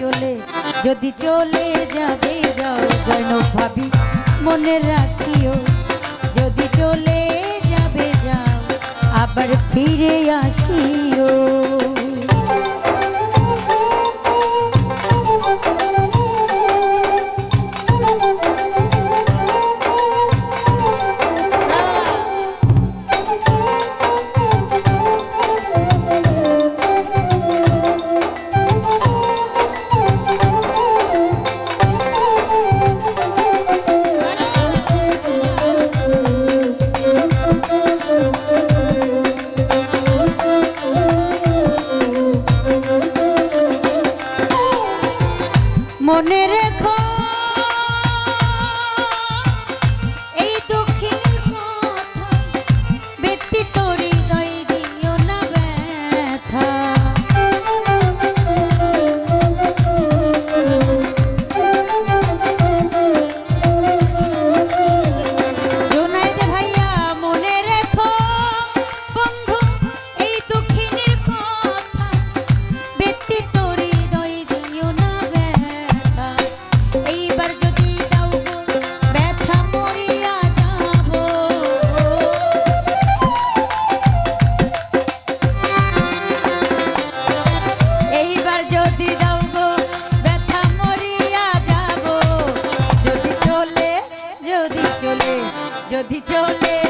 চলে, যদি চলে যাবে যাও জয়ন ভাবি, মনে রাখিও, যদি চলে যাবে যাও, আবার ফিরে আসিও। রেখো। এই দুঃখের যদি চলে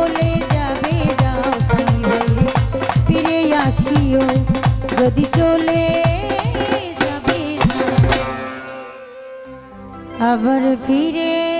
আসিও যদি চলে যাবে। আবার ফিরে